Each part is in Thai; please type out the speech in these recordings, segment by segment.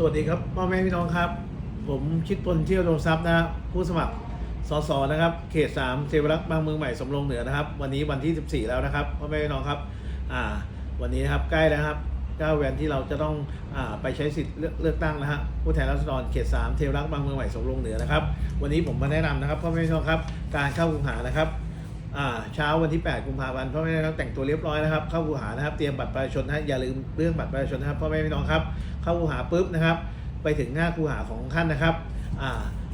สวัสดีครับพ่อแม่พี่น้องครับ ผมชิดพลเที่ยวโดมทรัพย์นะผู้สมัครสสนะครับ เขต3เทวรักษ์บางเมืองใหม่สำโรงเหนือนะครับ วันนี้วันที่ 14 แล้วนะครับพ่อแม่พี่น้องครับอ่าวันนี้นะครับใกล้แล้วครับก้าวแวนที่เราจะต้องอไปใช้สิทธิ์เลือกเลือกตั้งนะฮะผู้แทนราษฎรเขต 3 เทวรักษ์บางเมืองใหม่สำโรงเหนือนะครับ วันนี้ผมมาแนะนำนะครับพ่อแม่พี่น้องครับ การเข้าคูหานะครับ เช้าวันที่ 8 กุมภาพันธ์พ่อแม่น้องแต่งตัวเรียบร้อยนะครับ เข้าคูหานะครับ เตรียมบัตรประชาชนนะอย่าลืมเรื่องบัตรประชาชนนะครับพ่อแม่พี่น้องครับ เข้าคูหาปุ๊บนะครับ ไปถึงหน้าคูหาของท่านนะครับ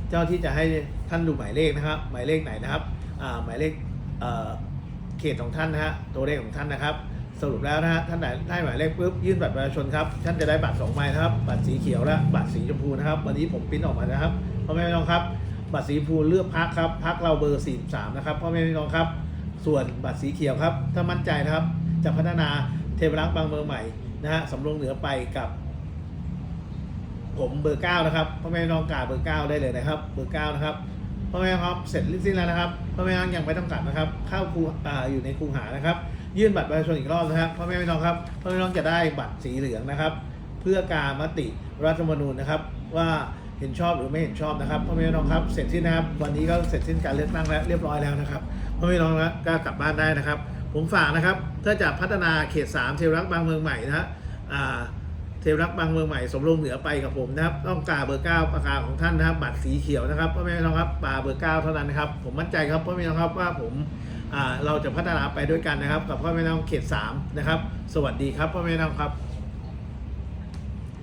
เจ้าที่จะให้ท่านดูหมายเลขนะครับ หมายเลขไหนนะครับหมายเลขเขตของท่านนะฮะตัวเลขของท่านนะครับสรุปแล้วนะฮะท่านไหนได้หมายเลขปุ๊บยื่นบัตรประชาชนครับท่านจะได้บัตรสองใบนะครับ บัตรสีเขียวและบัตรสีชมพูนะครับ วันนี้ผมปริ้นออกมานะครับพ่อแม่พี่น้องครับ บัตรสีพูเลือกพักครับพักเราเบอร์ 43 นะครับพ่อแม่พี่น้องครับ ส่วนบัตรสีเขียวครับ ถ้ามั่นใจนะครับ จะพัฒนาเทพรักษ์บางเมืองใหม่นะฮะสำรงเหนือไปกับ ผมเบอร์เก้านะครับพ่อแม่พี่น้องกาเบอร์เก้าได้เลยนะครับ เบอร์เก้านะครับพ่อแม่ครับเสร็จสิ้นแล้วนะครับพ่อแม่น้องยังไม่ต้องกลับนะครับ เข้าครูอ่าอยู่ในครูหานะครับ ยื่นบัตรประชาชนอีกรอบนะครับพ่อแม่พี่น้องครับพ่อแม่พี่น้องจะได้บัตรสีเหลืองนะครับ เพื่อการมติรัฐธรรมนูญนะครับว่า เห็นชอบหรือไม่เห็นชอบนะครับพ่อแม่พี่น้องครับเสร็จสิ้นนะครับวันนี้ก็เสร็จสิ้นการเลือกตั้งแล้วเรียบร้อยแล้วนะครับพ่อแม่พี่น้องนะก็กลับบ้านได้นะครับ ผมฝากนะครับถ้าจะพัฒนาเขต 3 เทวรักษ์บางเมืองใหม่นะฮะอ่าเทวรักษ์บางเมืองใหม่สมรงเหนือไปกับผมนะครับต้องกาเบอร์เก้าประกาศของท่านนะครับบัตรสีเขียวนะครับพ่อแม่พี่น้องครับปาเบอร์เก้าเท่านั้นนะครับผมมั่นใจครับพ่อแม่พี่น้องครับว่าผมอ่าเราจะพัฒนาไปด้วยกันนะครับ กับพ่อแม่น้องเขต3นะครับ สวัสดีครับพ่อแม่น้องครับ